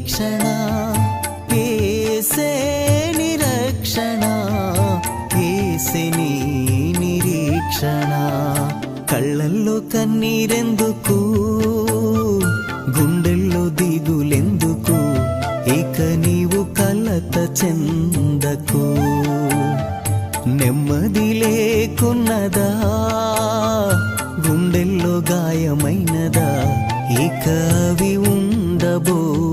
నీ నిరీక్షణ ఏసే నిరక్షణ ఏసే నిరీక్షణ. కళ్ళల్లో కన్నీరెందుకు? గుండెల్లో దిగులెందుకు? ఇక నీవు కలత చెందకు. నెమ్మది లేకున్నదా? గుండెల్లో గాయమైనదా? ఇక అవి ఉండబో